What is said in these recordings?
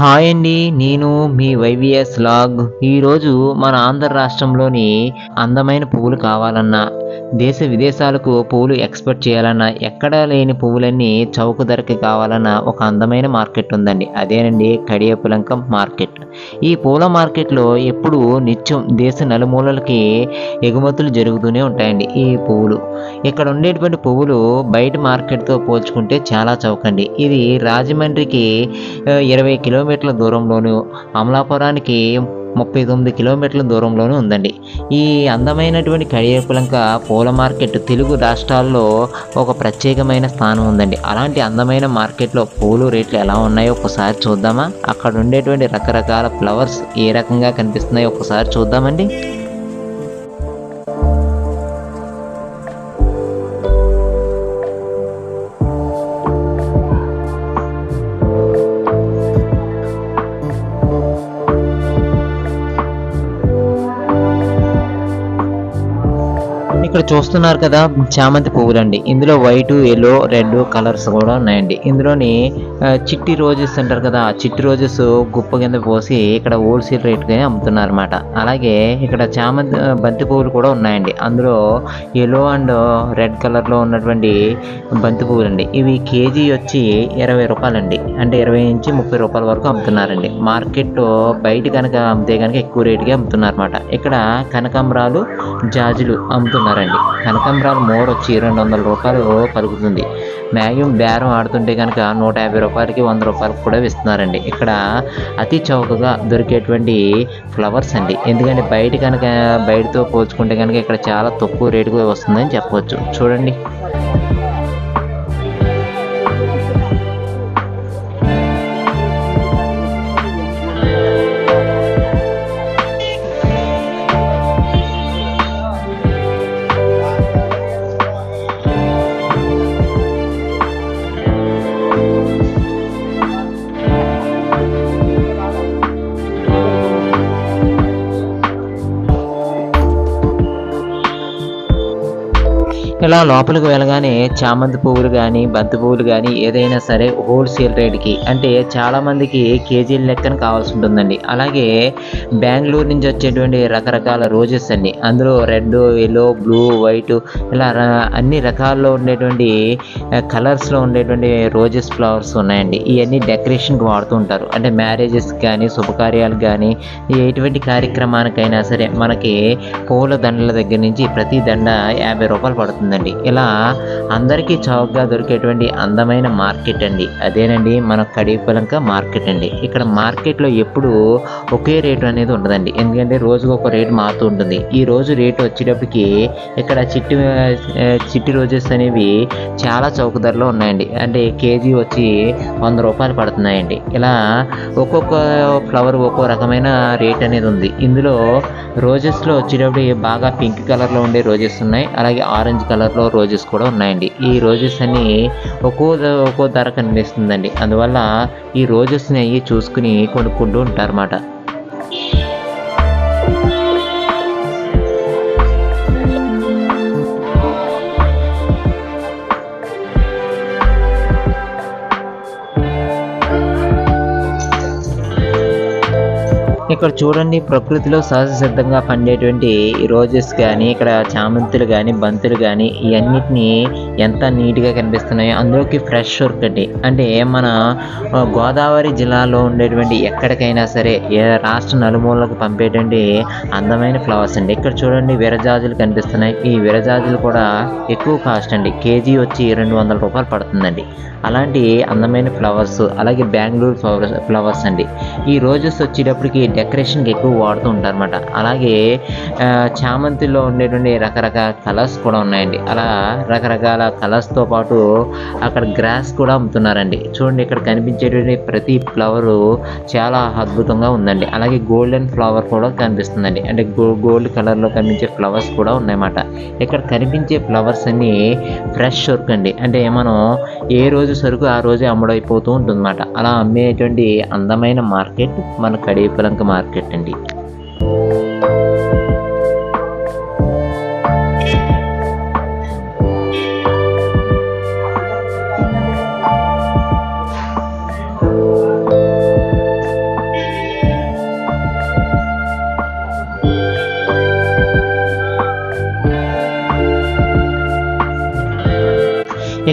Hi అండి నేను మీ YVS log. ఈరోజు మన ఆంధ్ర రాష్ట్రంలోని అందమైన పువ్వులు కావాలన్నా దేశ విదేశాలకు పువ్వులు ఎక్స్పోర్ట్ చేయాలన్నా ఎక్కడా లేని పువ్వులన్నీ చౌక ధరకి కావాలన్నా ఒక అందమైన మార్కెట్ ఉందండి. అదేనండి కడియపులంకం మార్కెట్. ఈ పూల మార్కెట్లో ఎప్పుడు నిత్యం దేశ నలుమూలలకి ఎగుమతులు జరుగుతూనే ఉంటాయండి ఈ పువ్వులు. ఇక్కడ ఉండేటువంటి పువ్వులు బయట మార్కెట్తో పోల్చుకుంటే చాలా చౌకండి. ఇది రాజమండ్రికి ఇరవై కిలోమీటర్ కిలోమీటర్ల దూరంలోను అమలాపురానికి ముప్పై తొమ్మిది కిలోమీటర్ల దూరంలోనే ఉందండి. ఈ అందమైనటువంటి కడియపులంక పూల మార్కెట్ తెలుగు రాష్ట్రాల్లో ఒక ప్రత్యేకమైన స్థానం ఉందండి. అలాంటి అందమైన మార్కెట్లో పూలు రేట్లు ఎలా ఉన్నాయో ఒకసారి చూద్దామా? అక్కడ ఉండేటువంటి రకరకాల ఫ్లవర్స్ ఏ రకంగా కనిపిస్తున్నాయో ఒకసారి చూద్దామండి. ఇక్కడ చూస్తున్నారు కదా చామంతి పువ్వులండి. ఇందులో వైట్ ఎల్లో రెడ్ కలర్స్ కూడా ఉన్నాయండి. ఇందులోని చిట్టి రోజెస్ అంటారు కదా చిట్టి రోజెస్ గుప్ప కింద పోసి ఇక్కడ హోల్సేల్ రేట్గానే అమ్ముతున్నారు అనమాట అలాగే ఇక్కడ చామంతి బంతి పువ్వులు కూడా ఉన్నాయండి. అందులో ఎల్లో అండ్ రెడ్ కలర్లో ఉన్నటువంటి బంతి పువ్వులండి. ఇవి కేజీ వచ్చి ఇరవై రూపాయలండి. అంటే ఇరవై నుంచి ముప్పై రూపాయల వరకు అమ్ముతున్నారండి. మార్కెట్ బయట కనుక అమ్మితే కనుక ఎక్కువ రేటుకి అమ్ముతున్నారనమాట ఇక్కడ కనకాంబరాలు జాజులు అమ్ముతున్నారండి. కనకాంబరాలు మోడ వచ్చి రెండు వందల రూపాయలు పలుకుతుంది. మ్యాగ్జిమం బేరం ఆడుతుంటే కనుక నూట యాభై రూపాయలకి వంద రూపాయలకు కూడా ఇస్తున్నారండి ఇక్కడ అతి చౌకగా దొరికేటువంటి ఫ్లవర్స్ అండి. ఎందుకంటే బయట కనుక బయటతో పోల్చుకుంటే కనుక ఇక్కడ చాలా తక్కువ రేటుగా వస్తుందని చెప్పవచ్చు చూడండి. ఇలా లోపలికి వెళ్ళగానే చామంతి పువ్వులు కానీ బంతి పువ్వులు కానీ ఏదైనా సరే హోల్సేల్ రేట్కి అంటే చాలా మందికి కేజీల లెక్కన కావాల్సి ఉంటుందండి. అలాగే బెంగళూరు నుంచి వచ్చేటువంటి రకరకాల రోజెస్ అండి. అందులో రెడ్ ఎల్లో బ్లూ వైట్ ఇలా అన్ని రకాల్లో ఉండేటువంటి కలర్స్లో ఉండేటువంటి రోజెస్ ఫ్లవర్స్ ఉన్నాయండి. ఇవన్నీ డెకరేషన్కి వాడుతూ ఉంటారు. అంటే మ్యారేజెస్ కానీ శుభకార్యాలకు కానీ ఎటువంటి కార్యక్రమానికైనా సరే మనకి పూల దండల దగ్గర నుంచి ప్రతి దండ యాభై రూపాయలు పడుతుంది ఉంటుందండి ఇలా అందరికీ చౌకగా దొరికేటువంటి అందమైన మార్కెట్ అండి. అదేనండి మన కడిపలంక మార్కెట్ అండి. ఇక్కడ మార్కెట్లో ఎప్పుడు ఒకే రేటు అనేది ఉండదండి. ఎందుకంటే రోజుకు ఒక రేటు మారుతూ ఉంటుంది. ఈ రోజు రేటు వచ్చేటప్పటికి ఇక్కడ చిట్టి చిట్టి రోజెస్ అనేవి చాలా చౌక ధరలో ఉన్నాయండి. అంటే కేజీ వచ్చి వంద రూపాయలు పడుతున్నాయండి. ఇలా ఒక్కొక్క ఫ్లవర్ ఒక్కో రకమైన రేట్ అనేది ఉంది. ఇందులో రోజెస్లో వచ్చేటప్పుడు బాగా పింక్ కలర్లో ఉండే రోజెస్ ఉన్నాయి. అలాగే ఆరెంజ్ కలర్ కలర్లో రోజెస్ కూడా ఉన్నాయండి. ఈ రోజెస్ అన్ని ఒక్కో ఒక్కో ధర కనిపిస్తుందండి. అందువల్ల ఈ రోజెస్ని అవి చూసుకుని కొనుక్కుంటూ ఉంటారన్నమాట. ఇక్కడ చూడండి ప్రకృతిలో సహజ సిద్ధంగా పండేటువంటి ఈ రోజెస్ కానీ ఇక్కడ చామంతులు కానీ బంతులు కానీ ఇవన్నిటిని ఎంత నీట్గా కనిపిస్తున్నాయో అందులోకి ఫ్రెష్ వర్క్ అండి. అంటే మన గోదావరి జిల్లాలో ఉండేటువంటి ఎక్కడికైనా సరే ఏ రాష్ట్ర నలుమూలకు పంపేటువంటి అందమైన ఫ్లవర్స్ అండి. ఇక్కడ చూడండి విరజాజులు కనిపిస్తున్నాయి. ఈ విరజాజులు కూడా ఎక్కువ కాస్ట్ అండి. కేజీ వచ్చి రెండు వందల రూపాయలు పడుతుందండి. అలాంటి అందమైన ఫ్లవర్స్ అలాగే బెంగళూరు ఫ్లవర్స్ ఫ్లవర్స్ అండి. ఈ రోజెస్ వచ్చేటప్పటికి డెకరేషన్కి ఎక్కువ వాడుతూ ఉంటారన్నమాట. అలాగే చామంతిలో ఉండేటువంటి రకరకాల కలర్స్ కూడా ఉన్నాయండి. అలా రకరకాల కలర్స్తో పాటు అక్కడ గ్రాస్ కూడా అమ్ముతున్నారండి. చూడండి ఇక్కడ కనిపించేటువంటి ప్రతి ఫ్లవరు చాలా అద్భుతంగా ఉందండి. అలాగే గోల్డెన్ ఫ్లవర్ కూడా కనిపిస్తుందండి. అంటే గో గోల్డ్ కలర్లో కనిపించే ఫ్లవర్స్ కూడా ఉన్నాయన్నమాట. ఇక్కడ కనిపించే ఫ్లవర్స్ అన్నీ ఫ్రెష్ సరుకు అండి. అంటే మనం ఏ రోజు సరుకు ఆ రోజే అమ్ముడైపోతూ ఉంటుందన్నమాట. అలా అమ్మేటువంటి అందమైన మార్కెట్ మన కడియపులంక మార్కెట్. అండి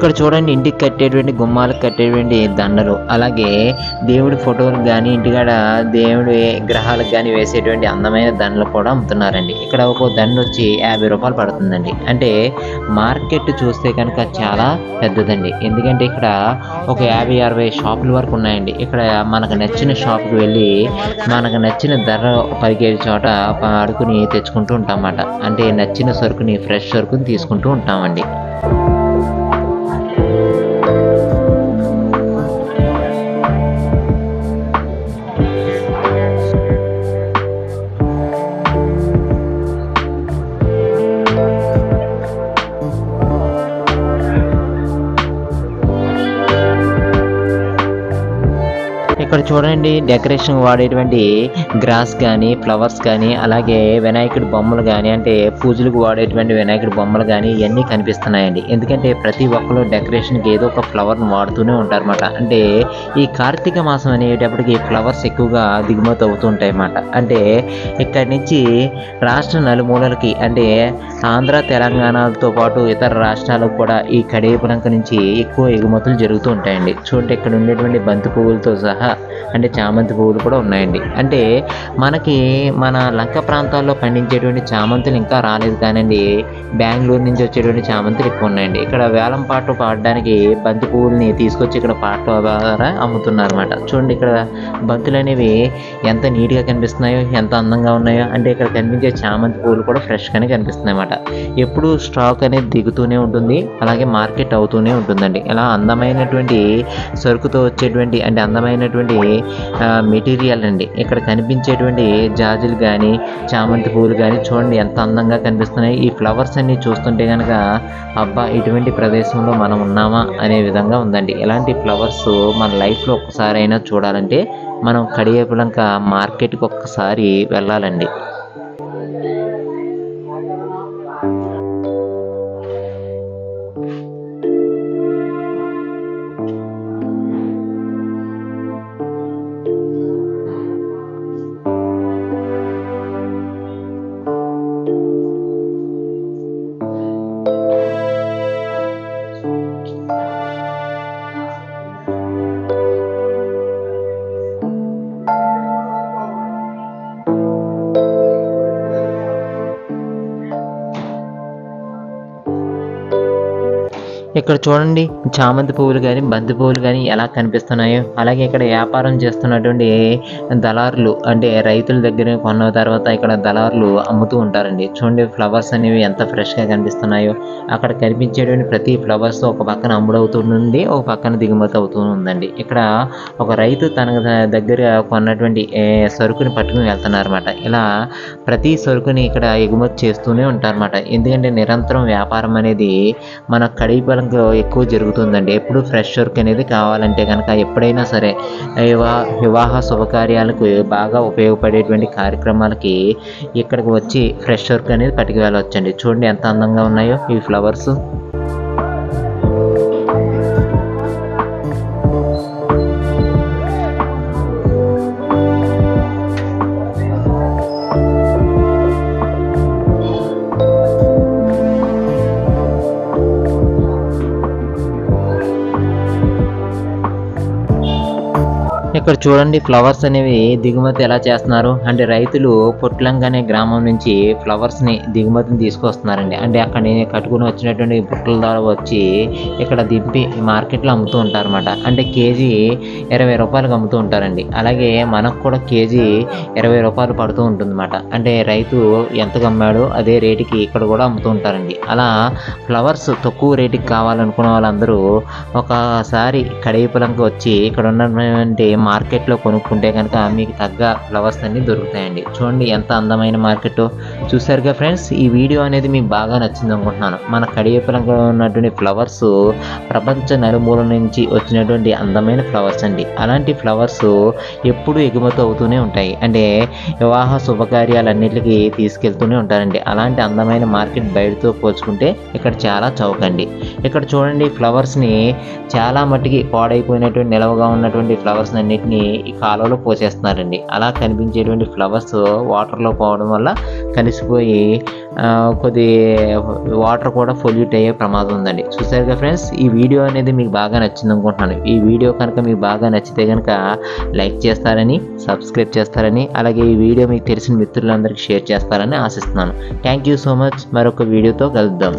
ఇక్కడ చూడండి ఇంటికి కట్టేటువంటి గుమ్మాలకు కట్టేటువంటి దండలు. అలాగే దేవుడి ఫోటోలకు కానీ ఇంటికాడ దేవుడి గ్రహాలకు కానీ వేసేటువంటి అందమైన దండలు కూడా అమ్ముతున్నారండి. ఇక్కడ ఒక దండ వచ్చి యాభై రూపాయలు పడుతుందండి. అంటే మార్కెట్ చూస్తే కనుక చాలా పెద్దదండి. ఎందుకంటే ఇక్కడ ఒక యాభై అరవై షాపుల వరకు ఉన్నాయండి. ఇక్కడ మనకు నచ్చిన షాప్కి వెళ్ళి మనకు నచ్చిన ధర పలికే చోట ఆడుకుని తెచ్చుకుంటూ ఉంటామన్నమాట. అంటే నచ్చిన సరుకుని ఫ్రెష్ సరుకుని తీసుకుంటూ ఉంటామండి. ఇక్కడ చూడండి డెకరేషన్ వాడేటువంటి గ్రాస్ కానీ ఫ్లవర్స్ కానీ అలాగే వినాయకుడి బొమ్మలు కానీ అంటే పూజలకు వాడేటువంటి వినాయకుడి బొమ్మలు కానీ ఇవన్నీ కనిపిస్తున్నాయండి. ఎందుకంటే ప్రతి ఒక్కరు డెకరేషన్కి ఏదో ఒక ఫ్లవర్ని వాడుతూనే ఉంటారన్నమాట. అంటే ఈ కార్తీక మాసం అనేటప్పటికి ఫ్లవర్స్ ఎక్కువగా దిగుమతి అవుతూ ఉంటాయి అన్నమాట అంటే ఇక్కడి నుంచి రాష్ట్ర నలుమూలలకి అంటే ఆంధ్ర తెలంగాణతో పాటు ఇతర రాష్ట్రాలకు కూడా ఈ కడేపులంక నుంచి ఎక్కువ ఎగుమతులు జరుగుతూ ఉంటాయండి. చూడండి ఇక్కడ ఉండేటువంటి బంతి పువ్వులతో సహా అంటే చామంతి పువ్వులు కూడా ఉన్నాయండి. అంటే మనకి మన లంక ప్రాంతాల్లో పండించేటువంటి చామంతులు ఇంకా రాలేదు కానండి. బెంగళూరు నుంచి వచ్చేటువంటి చామంతులు ఎక్కువ ఉన్నాయండి. ఇక్కడ వేలం పాటు పాడడానికి బంతి పువ్వుల్ని తీసుకొచ్చి ఇక్కడ పాట ద్వారా అమ్ముతున్నారు అనమాట చూడండి ఇక్కడ బంతులు అనేవి ఎంత నీట్గా కనిపిస్తున్నాయో ఎంత అందంగా ఉన్నాయో అంటే ఇక్కడ కనిపించే చామంతి పువ్వులు కూడా ఫ్రెష్గానే కనిపిస్తున్నాయి అన్నమాట ఎప్పుడు స్టాక్ అనేది దిగుతూనే ఉంటుంది. అలాగే మార్కెట్ అవుతూనే ఉంటుందండి. ఇలా అందమైనటువంటి సరుకుతో వచ్చేటువంటి అంటే అందమైనటువంటి మెటీరియల్ అండి. ఇక్కడ కనిపించేటువంటి జాజులు కానీ చామంతి పూలు కానీ చూడండి ఎంత అందంగా కనిపిస్తున్నాయి. ఈ ఫ్లవర్స్ అన్ని చూస్తుంటే కనుక అబ్బా ఇటువంటి ప్రదేశంలో మనం ఉన్నామా అనే విధంగా ఉందండి. ఇలాంటి ఫ్లవర్స్ మన లైఫ్లో ఒక్కసారి అయినా చూడాలంటే మనం కడియపులంక మార్కెట్కి ఒక్కసారి వెళ్ళాలండి. ఇక్కడ చూడండి చామంతి పువ్వులు కానీ బంతి పువ్వులు కానీ ఎలా కనిపిస్తున్నాయో. అలాగే ఇక్కడ వ్యాపారం చేస్తున్నటువంటి దళారులు అంటే రైతుల దగ్గర కొన్న తర్వాత ఇక్కడ దళారులు అమ్ముతూ ఉంటారండి. చూడండి ఫ్లవర్స్ అనేవి ఎంత ఫ్రెష్గా కనిపిస్తున్నాయో. అక్కడ కనిపించేటువంటి ప్రతి ఫ్లవర్స్ ఒక పక్కన అమ్ముడవుతుంది ఒక పక్కన దిగుమతి అవుతూ ఉందండి ఇక్కడ ఒక రైతు తన దగ్గర కొన్నటువంటి సరుకుని పట్టుకుని వెళ్తున్నారన్నమాట. ఇలా ప్రతి సరుకుని ఇక్కడ ఎగుమతి చేస్తూనే ఉంటారన్నమాట. ఎందుకంటే నిరంతరం వ్యాపారం అనేది మన కడిపలంలో ఎక్కువ జరుగుతుందండి. ఎప్పుడు ఫ్రెష్ వర్క్ అనేది కావాలంటే కనుక ఎప్పుడైనా సరే వివాహ వివాహ శుభకార్యాలకు బాగా ఉపయోగపడేటువంటి కార్యక్రమాలకి ఇక్కడికి వచ్చి ఫ్రెష్ వర్క్ అనేది పట్టుకు వెళ్ళవచ్చండి చూడండి ఎంత అందంగా ఉన్నాయో ఈ ఫ్లవర్స్ ఇక్కడ చూడండి ఫ్లవర్స్ అనేవి దిగుమతి ఎలా చేస్తున్నారు? అంటే రైతులు పొట్లంక అనే గ్రామం నుంచి ఫ్లవర్స్ని దిగుమతిని తీసుకొస్తున్నారండి. అంటే అక్కడ కట్టుకుని వచ్చినటువంటి బుట్టల ద్వారా వచ్చి ఇక్కడ దింపి మార్కెట్లో అమ్ముతూ ఉంటారన్నమాట. అంటే కేజీ ఇరవై రూపాయలకు అమ్ముతూ ఉంటారండి. అలాగే మనకు కూడా కేజీ ఇరవై రూపాయలు పడుతూ ఉంటుందన్నమాట. అంటే రైతు ఎంతకు అమ్మాడో అదే రేటుకి ఇక్కడ కూడా అమ్ముతూ ఉంటారండి. అలా ఫ్లవర్స్ తక్కువ రేటుకి కావాలనుకున్న వాళ్ళందరూ ఒకసారి కడేపులంకి వచ్చి ఇక్కడ ఉన్నటువంటి మార్కెట్లో కొనుక్కుంటే కనుక మీకు తగ్గ ఫ్లవర్స్ అన్ని దొరుకుతాయండి. చూడండి ఎంత అందమైన మార్కెట్ చూసారుగా ఫ్రెండ్స్? ఈ వీడియో అనేది మీకు బాగా నచ్చింది అనుకుంటున్నాను. మన కడియపులంలో ఉన్నటువంటి ఫ్లవర్స్ ప్రపంచ నలుమూల నుంచి వచ్చినటువంటి అందమైన ఫ్లవర్స్ అండి. అలాంటి ఫ్లవర్స్ ఎప్పుడూ ఎగుమతి అవుతూనే ఉంటాయి. అంటే వివాహ శుభకార్యాలన్నిటికీ తీసుకెళ్తూనే ఉంటారండి. అలాంటి అందమైన మార్కెట్ బయటతో పోల్చుకుంటే ఇక్కడ చాలా చౌకండి. ఇక్కడ చూడండి ఫ్లవర్స్ని చాలా మట్టికి పాడైపోయినటువంటి నిలవగా ఉన్నటువంటి ఫ్లవర్స్ అన్ని నీటిని ఈ కాలువలో పోసేస్తున్నారండి. అలా కనిపించేటువంటి ఫ్లవర్స్ వాటర్లో పోవడం వల్ల కలిసిపోయి కొద్ది వాటర్ కూడా పొల్యూట్ అయ్యే ప్రమాదం ఉందండి. చూసారుగా ఫ్రెండ్స్ ఈ వీడియో అనేది మీకు బాగా నచ్చింది అనుకుంటున్నాను. ఈ వీడియో కనుక మీకు బాగా నచ్చితే కనుక లైక్ చేస్తారని సబ్స్క్రైబ్ చేస్తారని అలాగే ఈ వీడియో మీకు తెలిసిన మిత్రులందరికీ షేర్ చేస్తారని ఆశిస్తున్నాను. Thank you so much. మరొక వీడియోతో కలుద్దాం.